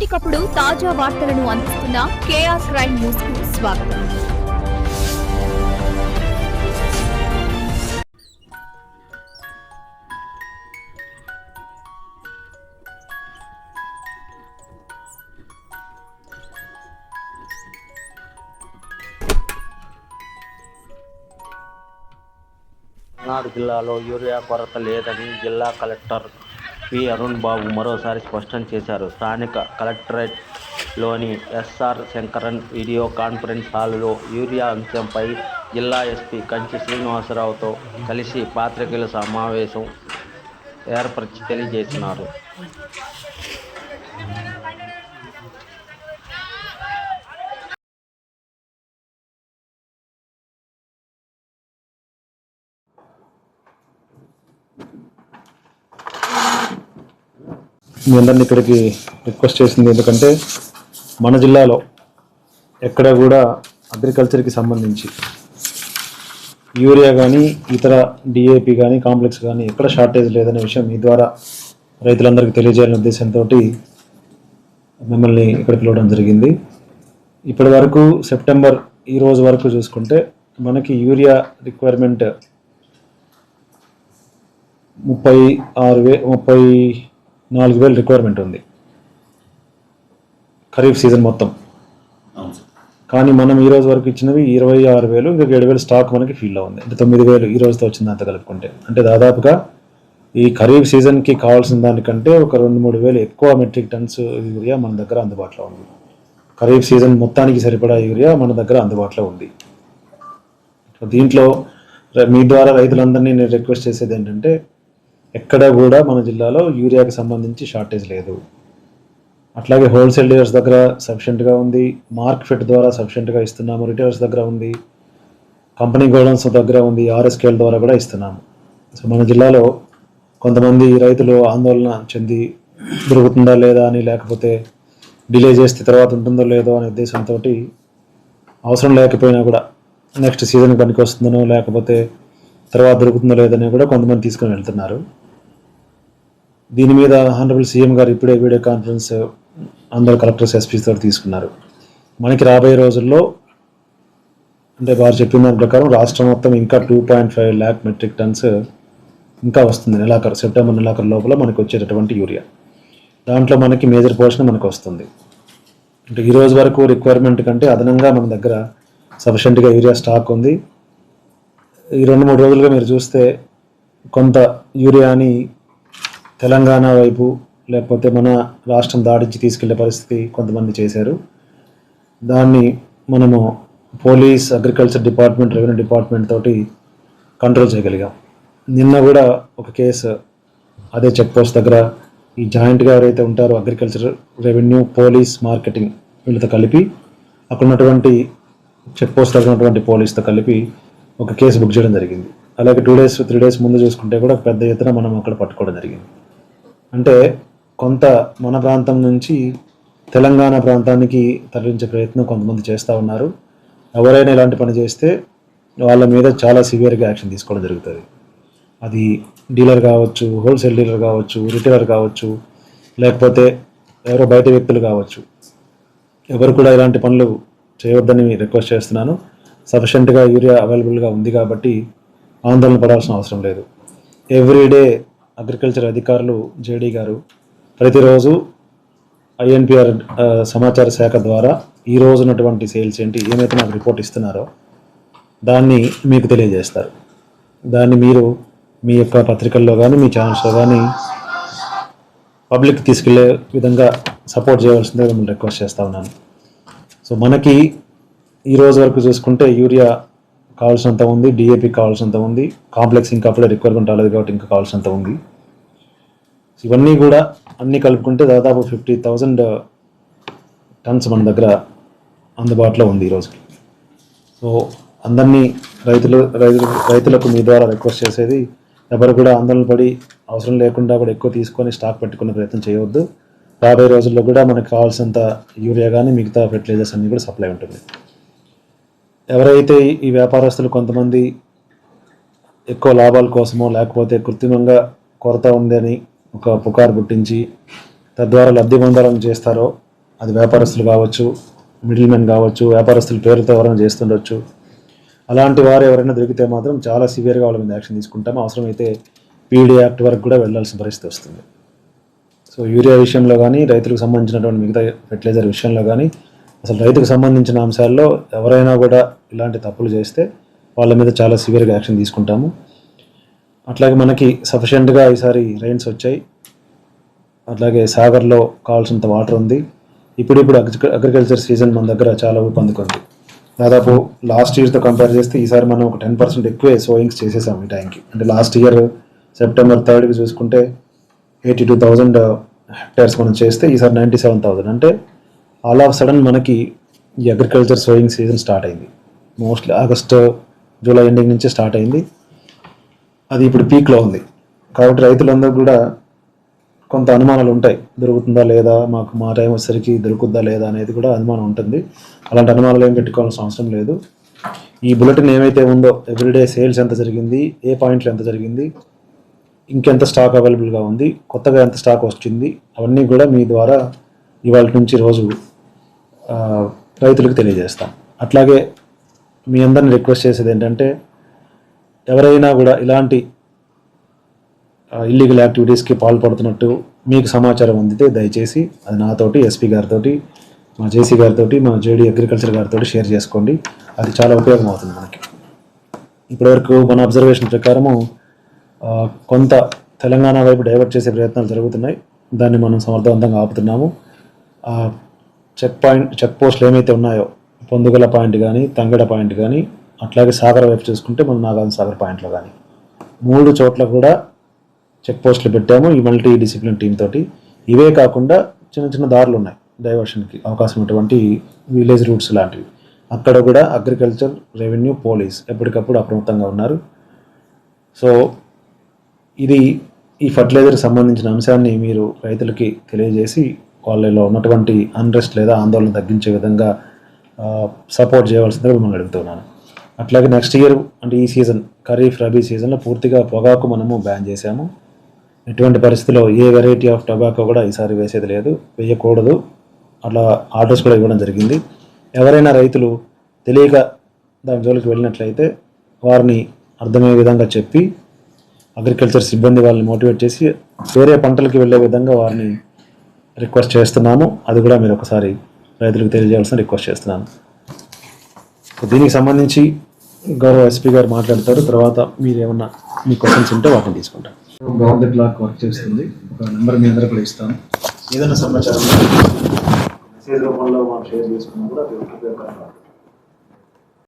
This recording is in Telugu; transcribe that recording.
ఎప్పటికప్పుడు తాజా వార్తలను అందిస్తున్న కేఆర్ క్రైమ్ న్యూస్కు స్వాగతం జిల్లాలో యూరియా కొరత లేదని జిల్లా కలెక్టర్ పి. అరుణ్ బాబు మరోసారి స్పష్టం చేశారు. స్థానిక కలెక్టరేట్లోని S R Sankaran video conference హాలులో యూరియా అంశంపై జిల్లా ఎస్పీ కంచి శ్రీనివాసరావుతో కలిసి పాత్రికేయుల సమావేశం ఏర్పరిచి తెలియజేసినారు. మీ అందరిని ఇక్కడికి రిక్వెస్ట్ చేసింది ఎందుకంటే మన జిల్లాలో ఎక్కడ కూడా అగ్రికల్చర్కి సంబంధించి యూరియా కానీ ఇతర డిఏపి కానీ కాంప్లెక్స్ కానీ ఎక్కడ షార్టేజ్ లేదనే విషయం మీ ద్వారా రైతులందరికీ తెలియజేయాలనే ఉద్దేశంతో మిమ్మల్ని ఇక్కడ పిలవడం జరిగింది. ఇప్పటి వరకు సెప్టెంబర్ ఈ రోజు వరకు చూసుకుంటే మనకి యూరియా రిక్వైర్మెంట్ ముప్పై ఆరు వే ముప్పై నాలుగు వేలు రిక్వైర్మెంట్ ఉంది. ఖరీఫ్ సీజన్ మొత్తం. కానీ మనం ఈ రోజు వరకు ఇచ్చినవి ఇరవై ఆరు వేలు ఇంకా ఏడు వేలు స్టాక్ మనకి ఫీల్డ్లో ఉంది. అంటే తొమ్మిది వేలు ఈ రోజుతో వచ్చింది అంత కలుపుకుంటే. అంటే దాదాపుగా ఈ ఖరీఫ్ సీజన్కి కావాల్సిన దానికంటే ఒక రెండు మూడు వేలు ఎక్కువ మెట్రిక్ టన్స్ యూరియా మన దగ్గర అందుబాటులో ఉంది. ఖరీఫ్ సీజన్ మొత్తానికి సరిపడా యూరియా మన దగ్గర అందుబాటులో ఉంది. దీంట్లో మీ ద్వారా రైతులందరినీ నేను రిక్వెస్ట్ చేసేది ఏంటంటే ఎక్కడ కూడా మన జిల్లాలో యూరియాకి సంబంధించి షార్టేజ్ లేదు. అట్లాగే హోల్సేల్ డీలర్స్ దగ్గర సఫిషియెంట్గా ఉంది. మార్క్ ఫిట్ ద్వారా సఫిషియెంట్గా ఇస్తున్నాము. రిటైలర్స్ దగ్గర ఉంది. కంపెనీ గోడౌన్స్ దగ్గర ఉంది. ఆర్ఎస్కేల్ ద్వారా కూడా ఇస్తున్నాము. సో మన జిల్లాలో కొంతమంది రైతులు ఆందోళన చెంది దొరుకుతుందా లేదా అని లేకపోతే డిలే చేస్తే తర్వాత ఉంటుందో లేదో అనే ఉద్దేశంతో అవసరం లేకపోయినా కూడా నెక్స్ట్ సీజన్ పనికి వస్తుందనో లేకపోతే తర్వాత దొరుకుతుందో లేదని కూడా కొంతమంది తీసుకొని వెళ్తున్నారు. దీని మీద హానరబుల్ సీఎం గారు ఇప్పుడే వీడియో కాన్ఫరెన్స్ అందరు కలెక్టర్స్ ఎస్పీస్తో తీసుకున్నారు. మనకి రాబోయే రోజుల్లో అంటే వారు చెప్పిన దాని ప్రకారం రాష్ట్రం మొత్తం ఇంకా two point five lakh metric tons ఇంకా వస్తుంది నెలాఖరు సెప్టెంబర్ నెలాఖరు లోపల మనకి వచ్చేటటువంటి యూరియా. దాంట్లో మనకి మేజర్ పోర్షన్ మనకు వస్తుంది. అంటే ఈ రోజు వరకు రిక్వైర్మెంట్ కంటే అదనంగా మన దగ్గర సఫిషియెంట్గా యూరియా స్టాక్ ఉంది. ఈ రెండు మూడు రోజులుగా మీరు చూస్తే కొంత యూరియాని తెలంగాణ వైపు లేకపోతే మన రాష్ట్రం దాటించి తీసుకెళ్ళే పరిస్థితి కొంతమంది చేశారు. దాన్ని మనము police agriculture department revenue department తోటి కంట్రోల్ చేయగలిగాం. నిన్న కూడా ఒక కేసు అదే చెక్ పోస్ట్ దగ్గర ఈ జాయింట్గా ఎవరైతే ఉంటారో అగ్రికల్చర్ రెవెన్యూ పోలీస్ మార్కెటింగ్ వీళ్ళతో కలిపి అక్కడ ఉన్నటువంటి చెక్ పోస్ట్ దగ్గర ఉన్నటువంటి పోలీస్తో కలిపి ఒక కేసు బుక్ చేయడం జరిగింది. అలాగే టూ డేస్ త్రీ డేస్ ముందు చూసుకుంటే కూడా పెద్ద ఎత్తున మనం అక్కడ పట్టుకోవడం జరిగింది. అంటే కొంత మన ప్రాంతం నుంచి తెలంగాణ ప్రాంతానికి తరలించే ప్రయత్నం కొంతమంది చేస్తూ ఉన్నారు. ఎవరైనా ఇలాంటి పని చేస్తే వాళ్ళ మీద చాలా సివియర్గా యాక్షన్ తీసుకోవడం జరుగుతుంది. అది డీలర్ కావచ్చు హోల్సేల్ డీలర్ కావచ్చు రిటైలర్ కావచ్చు లేకపోతే ఎవరో బయట వ్యక్తులు కావచ్చు. ఎవరు కూడా ఇలాంటి పనులు చేయవద్దని రిక్వెస్ట్ చేస్తున్నాను. సఫిషియెంట్గా యూరియా అవైలబుల్గా ఉంది కాబట్టి ఆందోళన పడాల్సిన అవసరం లేదు. ఎవ్రీడే అగ్రికల్చర్ అధికారులు జేడీ గారు ప్రతిరోజు ఐఎన్పిఆర్ సమాచార శాఖ ద్వారా ఈ రోజు ఉన్నటువంటి సేల్స్ ఏంటి ఏమైతే నాకు రిపోర్ట్ ఇస్తున్నారో దాన్ని మీకు తెలియజేస్తారు. దాన్ని మీరు మీ యొక్క పత్రికల్లో కానీ మీ ఛానల్స్లో కానీ పబ్లిక్ తీసుకెళ్ళే విధంగా సపోర్ట్ చేయవలసిందే మిమ్మల్ని రిక్వెస్ట్ చేస్తా ఉన్నాను. సో మనకి ఈ రోజు వరకు చూసుకుంటే యూరియా కావాల్సినంత ఉంది డిఏపి కావాల్సినంత ఉంది కాంప్లెక్స్ ఇంకా అప్పుడే రిక్వైర్మెంట్ రాలేదు కాబట్టి ఇంకా కావాల్సినంత ఉంది. ఇవన్నీ కూడా అన్నీ కలుపుకుంటే దాదాపు ఫిఫ్టీ థౌజండ్ టన్స్ మన దగ్గర అందుబాటులో ఉంది ఈరోజుకి సో అందరినీ రైతులు రైతులు రైతులకు మీ ద్వారా రిక్వెస్ట్ చేసేది ఎవరు కూడా ఆందోళన పడి అవసరం లేకుండా కూడా ఎక్కువ తీసుకొని స్టాక్ పెట్టుకునే ప్రయత్నం చేయవద్దు. రాబోయే రోజుల్లో కూడా మనకు కావాల్సినంత యూరియా కానీ మిగతా ఫెర్టిలైజర్స్ అన్నీ కూడా సప్లై ఉంటుంది. ఎవరైతే ఈ వ్యాపారస్తులు కొంతమంది ఎక్కువ లాభాల కోసమో లేకపోతే కృత్రిమంగా కొరత ఉందని ఒక పుకారు పుట్టించి తద్వారా లబ్ధి పొందాలని చేస్తారో అది వ్యాపారస్తులు కావచ్చు మిడిల్ మెన్ కావచ్చు వ్యాపారస్తుల పేరుతో ఎవరైనా చేస్తుండొచ్చు. అలాంటి వారు ఎవరైనా దొరికితే మాత్రం చాలా సివియర్గా వాళ్ళ మీద యాక్షన్ తీసుకుంటాం. అవసరమైతే పీడీ యాక్ట్ వరకు కూడా వెళ్ళాల్సిన పరిస్థితి వస్తుంది. సో యూరియా విషయంలో కానీ రైతులకు సంబంధించినటువంటి మిగతా ఫెర్టిలైజర్ విషయంలో కానీ అసలు రైతుకు సంబంధించిన అంశాల్లో ఎవరైనా కూడా ఇలాంటి తప్పులు చేస్తే వాళ్ళ మీద చాలా సివియర్గా యాక్షన్ తీసుకుంటాము. అట్లాగే మనకి సఫిషియెంట్గా ఈసారి రైన్స్ వచ్చాయి. అట్లాగే సాగర్లో కావాల్సినంత వాటర్ ఉంది. ఇప్పుడిప్పుడు అగ్రి అగ్రికల్చర్ సీజన్ మన దగ్గర చాలా ఊపందుకుంది దాదాపు లాస్ట్ ఇయర్తో కంపేర్ చేస్తే ఈసారి మనం ఒక టెన్ పర్సెంట్ ఎక్కువే సోయింగ్స్ చేసేసాం ఈ టైంకి. అంటే లాస్ట్ ఇయర్ సెప్టెంబర్ థర్డ్కి చూసుకుంటే ఎయిటీ టూ థౌజండ్ హెక్టర్స్ మనం చేస్తే ఈసారి నైంటీ సెవెన్ థౌజండ్. అంటే ఆల్ ఆఫ్ సడన్ మనకి ఈ అగ్రికల్చర్ సోయింగ్ సీజన్ స్టార్ట్ అయింది. మోస్ట్లీ ఆగస్టు జూలై ఎండింగ్ నుంచి స్టార్ట్ అయింది. అది ఇప్పుడు పీక్లో ఉంది. కాబట్టి రైతులందరూ కూడా కొంత అనుమానాలు ఉంటాయి. దొరుకుతుందా లేదా? మాకు మా టైం వచ్చేసరికి దొరుకుతుందా లేదా అనేది కూడా అనుమానం ఉంటుంది. అలాంటి అనుమానాలు ఏం పెట్టుకోవాల్సిన అవసరం లేదు. ఈ బులెటిన్ ఏమైతే ఉందో ఎవ్రీడే సేల్స్ ఎంత జరిగింది? ఏ పాయింట్లు ఎంత జరిగింది? ఇంకెంత స్టాక్ అవైలబుల్గా ఉంది? కొత్తగా ఎంత స్టాక్ వచ్చింది? అవన్నీ కూడా మీ ద్వారా ఇవాళ నుంచి రోజు రైతులకు తెలియజేస్తాం. అట్లాగే మీ అందరిని రిక్వెస్ట్ చేసేది ఏంటంటే ఎవరైనా కూడా ఇలాంటి ఇల్లీగల్ యాక్టివిటీస్కి పాల్పడుతున్నట్టు మీకు సమాచారం అందితే దయచేసి అది నాతోటి ఎస్పీ గారితో మా జేసీ గారితో మా జేడీ అగ్రికల్చర్ గారితో షేర్ చేసుకోండి. అది చాలా ఉపయోగం అవుతుంది మనకి. ఇప్పటివరకు మన అబ్జర్వేషన్ ప్రకారము కొంత తెలంగాణ వైపు డైవర్ట్ చేసే ప్రయత్నాలు జరుగుతున్నాయి. దాన్ని మనం సమర్థవంతంగా ఆపుతున్నాము. చెక్ పాయింట్ చెక్ పోస్టులు ఏమైతే ఉన్నాయో పొందుగల పాయింట్ కానీ తంగడ పాయింట్ కానీ అట్లాగే సాగర్ వైపు చూసుకుంటే మన నాగార్జున సాగర్ పాయింట్లో కానీ మూడు చోట్ల కూడా చెక్ పోస్టులు పెట్టాము ఈ మల్టీ డిసిప్లిన్ టీం తోటి. ఇవే కాకుండా చిన్న చిన్న దారులు ఉన్నాయి డైవర్షన్కి అవకాశం ఉన్నటువంటి విలేజ్ రూట్స్ లాంటివి. అక్కడ కూడా అగ్రికల్చర్ రెవెన్యూ పోలీస్ ఎప్పటికప్పుడు అప్రమత్తంగా ఉన్నారు. సో ఇది ఈ ఫర్టిలైజర్కి సంబంధించిన అంశాన్ని మీరు రైతులకి తెలియజేసి వాళ్ళలో ఉన్నటువంటి అన్రెస్ట్ లేదా ఆందోళన తగ్గించే విధంగా సపోర్ట్ చేయవలసిందిగా మిమ్మల్ని అడుగుతున్నాను అట్లాగే నెక్స్ట్ ఇయర్ అంటే ఈ సీజన్ ఖరీఫ్ రబీ సీజన్లో పూర్తిగా పొగాకు మనము బ్యాన్ చేశాము. ఎటువంటి పరిస్థితిలో ఏ వెరైటీ ఆఫ్ టొబాకో కూడా ఈసారి వేసేది లేదు వేయకూడదు. అట్లా ఆర్డర్స్ కూడా ఇవ్వడం జరిగింది. ఎవరైనా రైతులు తెలియక దాని జోలికి వెళ్ళినట్లయితే వారిని అర్థమయ్యే విధంగా చెప్పి అగ్రికల్చర్ సిబ్బంది వాళ్ళని మోటివేట్ చేసి వేరే పంటలకి వెళ్ళే విధంగా వారిని రిక్వెస్ట్ చేస్తున్నాము. అది కూడా మీరు ఒకసారి రైతులకు తెలియజేయాల్సిన రిక్వెస్ట్ చేస్తున్నాను. దీనికి సంబంధించి గౌరవ ఎస్పీ గారు మాట్లాడతారు. తర్వాత మీరు ఏమన్నా మీ క్వశ్చన్స్ ఉంటే వాటిని తీసుకుంటాం రౌండ్ ద క్లాక్ వర్క్ చేస్తుంది. ఒక నెంబర్ మీ అందరూ కూడా ఇస్తాను. ఏదైనా సమాచారం మెసేజ్ రూపంలో మనం షేర్ చేసుకున్నా కూడా అది ఉపయోగకరంగా